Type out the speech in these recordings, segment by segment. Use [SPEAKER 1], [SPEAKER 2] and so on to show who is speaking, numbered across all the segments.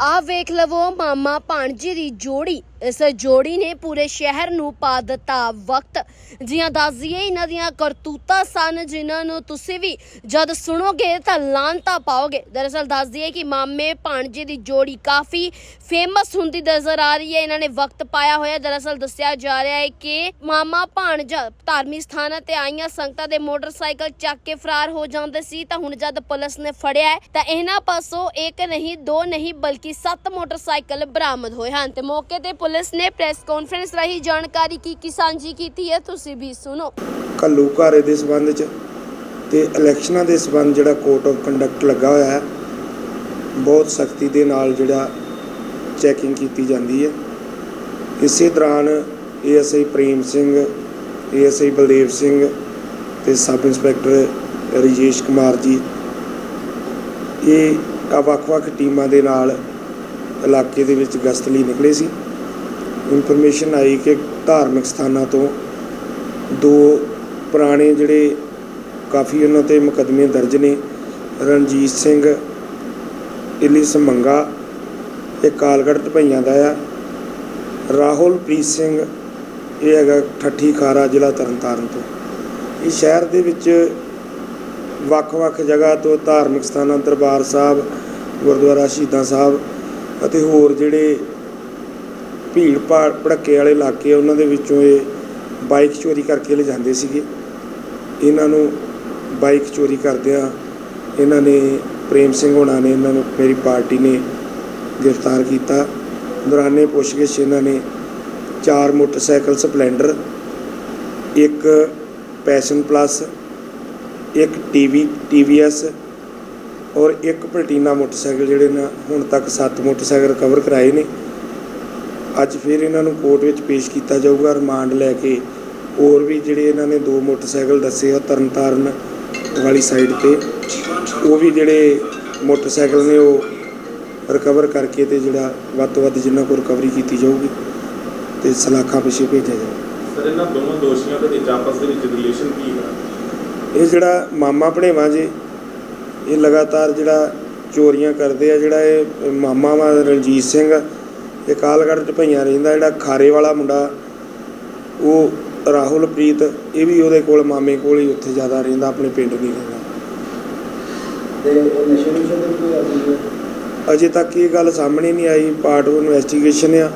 [SPEAKER 1] ਆ ਵੇਖ ਲਵੋ ਮਾਮਾ ਭਾਣਜੀ ਦੀ ਜੋੜੀ। ਇਸ ਜੋੜੀ ਨੇ ਪੂਰੇ ਸ਼ਹਿਰ ਨੂੰ ਪਾ ਦਿੱਤਾ ਵਕਤ। ਜੀਆਂ ਦੱਸਦੀਏ ਇਹਨਾਂ ਦੀਆਂ ਕਰਤੂਤਾਂ ਸਨ, ਜਿਨ੍ਹਾਂ ਨੂੰ ਤੁਸੀਂ ਵੀ ਜਦ ਸੁਣੋਗੇ ਤਾਂ ਲਾਂਤਾ ਪਾਓਗੇ। ਦਰਅਸਲ ਦੱਸਦੀਏ ਕਿ ਮਾਮੇ ਭਾਣਜੇ ਦੀ ਜੋੜੀ ਕਾਫੀ ਫੇਮਸ ਹੁੰਦੀ ਨਜ਼ਰ ਆ ਰਹੀ ਹੈ। ਇਹਨਾਂ ਨੇ ਵਕਤ ਪਾਇਆ ਹੋਇਆ। ਦਰਅਸਲ ਦੱਸਿਆ ਜਾ ਰਿਹਾ ਹੈ ਕਿ ਮਾਮਾ ਭਾਣਜਾ ਧਾਰਮਿਕ ਸਥਾਨਾਂ ਤੇ ਆਈਆਂ ਸੰਗਤਾਂ ਦੇ ਮੋਟਰਸਾਈਕਲ ਚੱਕ ਕੇ ਫਰਾਰ ਹੋ ਜਾਂਦੇ ਸੀ। ਤਾਂ ਹੁਣ ਜਦ ਪੁਲਿਸ ਨੇ ਫੜਿਆ ਤਾਂ ਇਹਨਾਂ ਪਾਸੋਂ ਇੱਕ ਨਹੀਂ, ਦੋ ਨਹੀਂ, ਬਲਕਿ ਸੱਤ ਮੋਟਰਸਾਈਕਲ ਬਰਾਮਦ ਹੋਏ ਹਨ। ਤੇ ਮੌਕੇ ਤੇ ਪੁਲਿਸ ਨੇ ਪ੍ਰੈਸ ਕਾਨਫਰੰਸ ਰਾਹੀਂ ਜਾਣਕਾਰੀ ਕੀ ਕੀ ਸਾਂਝੀ ਕੀਤੀ ਹੈ, ਤੁਸੀਂ ਵੀ ਸੁਣੋ।
[SPEAKER 2] ਘੱਲੂਘਾਰੇ ਦੇ ਸਬੰਧ ਚ ਤੇ ਇਲੈਕਸ਼ਨਾਂ ਦੇ ਸਬੰਧ ਜਿਹੜਾ ਕੋਡ ਆਫ ਕੰਡਕਟ ਲੱਗਾ ਹੋਇਆ ਹੈ, ਬਹੁਤ ਸਖਤੀ ਦੇ ਨਾਲ ਜਿਹੜਾ ਚੈਕਿੰਗ ਕੀਤੀ ਜਾਂਦੀ ਹੈ। ਇਸੇ ਦੌਰਾਨ ਏਐਸਆਈ ਪ੍ਰੇਮ ਸਿੰਘ ਏਐਸਆਈ ਬਲਦੇਵ ਸਿੰਘ ਤੇ ਸਬ ਇੰਸਪੈਕਟਰ ਰਜੇਸ਼ ਕੁਮਾਰ ਜੀ, ਇਹ ਵੱਖ-ਵੱਖ ਟੀਮਾਂ ਦੇ ਨਾਲ ਇਲਾਕੇ ਦੇ ਵਿੱਚ ਗਸ਼ਤ ਲਈ ਨਿਕਲੇ ਸੀ। ਇਨਫੋਰਮੇਸ਼ਨ ਆਈ ਕਿ ਧਾਰਮਿਕ ਸਥਾਨਾਂ ਤੋਂ ਦੋ ਪੁਰਾਣੇ ਜਿਹੜੇ ਕਾਫੀ ਉਹਨਾਂ ਤੇ ਮੁਕੱਦਮੇ ਦਰਜ ਨੇ, ਰਣਜੀਤ ਸਿੰਘ ਇਲੀ ਸਮੰਗਾ ਇਹ ਕਾਲਗੜ੍ਹ ਢਪਈਆਂ ਦਾ ਆ। ਰਾਹੁਲ ਪ੍ਰੀਤ ਸਿੰਘ, ਇਹ ਹੈਗਾ ਠੱਠੀ ਖਾਰਾ ਜ਼ਿਲ੍ਹਾ ਤਰਨਤਾਰਨ ਤੋਂ। ਇਹ ਸ਼ਹਿਰ ਦੇ ਵਿੱਚ ਵੱਖ-ਵੱਖ ਜਗ੍ਹਾ ਤੋਂ ਧਾਰਮਿਕ ਸਥਾਨਾਂ, ਦਰਬਾਰ ਸਾਹਿਬ, ਗੁਰਦੁਆਰਾ ਸ਼ਹੀਦਾਂ ਸਾਹਿਬ ਅਤੇ ਹੋਰ ਜਿਹੜੇ ਭੀੜ ਭਾੜ ਭੜੱਕੇ ਵਾਲੇ ਇਲਾਕੇ ਉਹਨਾਂ ਦੇ ਵਿੱਚੋਂ ਇਹ ਬਾਈਕ ਚੋਰੀ ਕਰਕੇ ਲਿਜਾਂਦੇ ਸੀਗੇ। ਇਹਨਾਂ ਨੂੰ ਬਾਈਕ ਚੋਰੀ ਕਰਦਿਆਂ ਇਹਨਾਂ ਨੇ, ਪ੍ਰੇਮ ਸਿੰਘ ਹੋਣਾ ਨੇ, ਇਹਨਾਂ ਨੂੰ ਮੇਰੀ ਪਾਰਟੀ ਨੇ ਗ੍ਰਿਫਤਾਰ ਕੀਤਾ। ਦੌਰਾਨੇ ਪੁੱਛਗਿੱਛ ਇਹਨਾਂ ਨੇ ਚਾਰ ਮੋਟਰਸਾਈਕਲ ਸਪਲੈਂਡਰ, ਇੱਕ ਪੈਸ਼ਨ ਪਲੱਸ, ਇੱਕ ਟੀਵੀ ਟੀਵੀਐਸ ਔਰ ਇੱਕ ਪਲਟੀਨਾ ਮੋਟਰਸਾਈਕਲ, ਜਿਹੜੇ ਨਾ ਹੁਣ ਤੱਕ 7 ਮੋਟਰਸਾਈਕਲ ਰਿਕਵਰ ਕਰਾਏ ਨੇ। ਅੱਜ ਫਿਰ ਇਹਨਾਂ ਨੂੰ ਕੋਰਟ ਵਿੱਚ ਪੇਸ਼ ਕੀਤਾ ਜਾਊਗਾ ਰਿਮਾਂਡ ਲੈ ਕੇ। ਹੋਰ ਵੀ ਜਿਹੜੇ ਇਹਨਾਂ ਨੇ ਦੋ ਮੋਟਰਸਾਈਕਲ ਦੱਸੇ ਆ ਤਰਨਤਾਰਨ ਵਾਲੀ ਸਾਈਡ ਤੇ ਉਹ ਵੀ ਜਿਹੜੇ ਮੋਟਰਸਾਈਕਲ ਨੇ ਉਹ ਰਿਕਵਰ ਕਰਕੇ ਤੇ ਜਿਹੜਾ ਵੱਧ ਤੋਂ ਵੱਧ ਜਿੰਨਾ ਕੋ ਰਿਕਵਰੀ ਕੀਤੀ ਜਾਊਗੀ ਤੇ ਸਲਾਖਾਂ ਪਿੱਛੇ ਭੇਜਿਆ ਜਾਊਗਾ
[SPEAKER 3] ਸਰ ਇਹਨਾਂ ਦੋਵਾਂ ਦੋਸ਼ੀਆਂ ਦੇ ਵਿੱਚ ਆਪਸ ਦੇ ਵਿੱਚ ਰਿਲੇਸ਼ਨ ਕੀ ਹੈ?
[SPEAKER 2] ਇਹ ਜਿਹੜਾ ਮਾਮਾ ਭਣੇਵਾ ਜੀ ਇਹ ਲਗਾਤਾਰ ਜਿਹੜਾ ਚੋਰੀਆਂ ਕਰਦੇ ਆ ਜਿਹੜਾ ਇਹ ਮਾਮਾ ਵਾ ਰਣਜੀਤ ਸਿੰਘ ਇਹ ਕਾਲਗੜ੍ਹ ਚ ਭਈਆਂ ਰਹਿੰਦਾ ਜਿਹੜਾ ਖਾਰੇ ਵਾਲਾ ਮੁੰਡਾ ਉਹ ਰਾਹੁਲ ਪ੍ਰੀਤ ਇਹ ਵੀ ਉਹਦੇ ਕੋਲ ਮਾਮੇ ਕੋਲ ਹੀ ਉੱਥੇ ਜ਼ਿਆਦਾ ਰਹਿੰਦਾ ਆਪਣੇ ਪਿੰਡ ਨਹੀਂ ਰਹਿੰਦਾ।
[SPEAKER 4] ਤੇ ਨਸ਼ੇ ਦੇ ਕੋਈ
[SPEAKER 2] ਅਜੇ ਤੱਕ ਇਹ ਗੱਲ ਸਾਹਮਣੇ ਨਹੀਂ ਆਈ ਪਾਰਟ ਆਫ ਇਨਵੈਸਟੀਗੇਸ਼ਨ ਆ।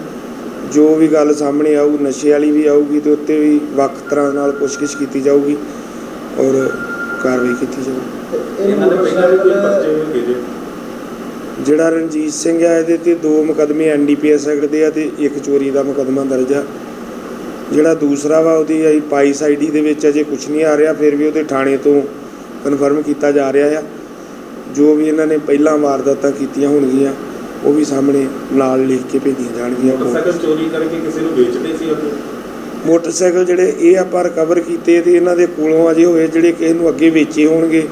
[SPEAKER 2] ਜੋ ਵੀ ਗੱਲ ਸਾਹਮਣੇ ਆਊ ਨਸ਼ੇ ਵਾਲੀ ਵੀ ਆਊਗੀ ਤੇ ਉੱਤੇ ਵੀ ਵੱਖ ਤਰ੍ਹਾਂ ਨਾਲ ਪੁੱਛਗਿੱਛ ਕੀਤੀ ਜਾਊਗੀ ਔਰ ਕਾਰਵਾਈ ਕੀਤੀ ਜਾਊਗੀ।
[SPEAKER 4] ਤੇ ਇਹ
[SPEAKER 3] ਇਹਨਾਂ ਦੇ ਪਹਿਲਾਂ ਵੀ ਕੋਈ ਪਰਚੇ ਹੋਏ?
[SPEAKER 2] ਜਿਹੜਾ ਰਣਜੀਤ ਸਿੰਘ ਆ ਇਹਦੇ ਤੇ ਦੋ ਮੁਕਦਮੇ ਐਨਡੀਪੀਐਸ ਐਕਟ ਦੇ ਆ ਤੇ ਇੱਕ ਚੋਰੀ ਦਾ ਮੁਕਦਮਾ ਦਰਜ ਆ। ਜਿਹੜਾ ਦੂਸਰਾ ਵਾ ਉਹਦੀ ਆਈ ਪਾਈਸ ਆਈਡੀ ਦੇ ਵਿੱਚ ਅਜੇ ਕੁਝ ਨਹੀਂ ਆ ਰਿਹਾ ਫਿਰ ਵੀ ਉਹਦੇ ਥਾਣੇ ਤੋਂ ਕਨਫਰਮ ਕੀਤਾ ਜਾ ਰਿਹਾ ਆ। ਜੋ ਵੀ ਇਹਨਾਂ ਨੇ ਪਹਿਲਾਂ ਵਾਰਦਾਤਾਂ ਕੀਤੀਆਂ ਹੋਣਗੀਆਂ ਉਹ ਵੀ ਸਾਹਮਣੇ ਨਾਲ ਲਿਖ ਕੇ ਭੇਜੀਆਂ ਜਾਣਗੀਆਂ।
[SPEAKER 3] ਮੋਟਰਸਾਈਕਲ ਚੋਰੀ ਕਰਕੇ ਕਿਸੇ ਨੂੰ ਵੇਚਦੇ ਸੀ ਅੱਗੇ
[SPEAKER 2] ਮੋਟਰਸਾਈਕਲ ਜਿਹੜੇ ਇਹ ਆਪਾਂ ਰਿਕਵਰ ਕੀਤੇ ਤੇ ਇਹਨਾਂ ਦੇ ਕੋਲੋਂ ਅਜੇ ਹੋਏ ਜਿਹੜੇ ਕਿਸੇ ਨੂੰ ਅੱਗੇ ਵੇਚੇ ਹੋਣਗੇ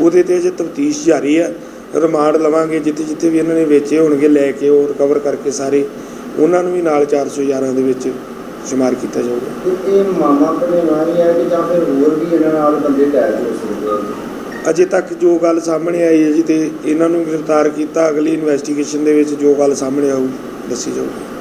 [SPEAKER 2] ਉਹਦੇ ਤੇ ਅਜੇ ਤਫਤੀਸ਼ ਜਾਰੀ ਆ। ਰਿਮਾਂਡ ਲਵਾਂਗੇ ਜਿੱਥੇ ਜਿੱਥੇ ਵੀ ਇਹਨਾਂ ਨੇ ਵੇਚੇ ਹੋਣਗੇ ਲੈ ਕੇ ਉਹ ਰਿਕਵਰ ਕਰਕੇ ਸਾਰੇ ਉਹਨਾਂ ਨੂੰ ਵੀ ਨਾਲ 411 ਦੇ ਵਿੱਚ ਸ਼ੁਮਾਰ ਕੀਤਾ ਜਾਊਗਾ।
[SPEAKER 4] ਇਹ ਮਾਮਾ ਭਣੇਵਾ ਹੀ ਕਿ ਜਾਂ ਫਿਰ ਹੋਰ ਵੀ ਇਹਨਾਂ ਨਾਲ ਬੰਦੇ ਅਟੈਚ ਹੋ ਸਕਦੇ
[SPEAKER 2] ਅਜੇ ਤੱਕ ਜੋ ਗੱਲ ਸਾਹਮਣੇ ਆਈ ਹੈ ਜੀ ਤੇ ਇਹਨਾਂ ਨੂੰ ਗ੍ਰਿਫਤਾਰ ਕੀਤਾ ਅਗਲੀ ਇਨਵੈਸਟੀਗੇਸ਼ਨ ਦੇ ਵਿੱਚ ਜੋ ਗੱਲ ਸਾਹਮਣੇ ਆਊ ਦੱਸੀ ਜਾਊਗੀ।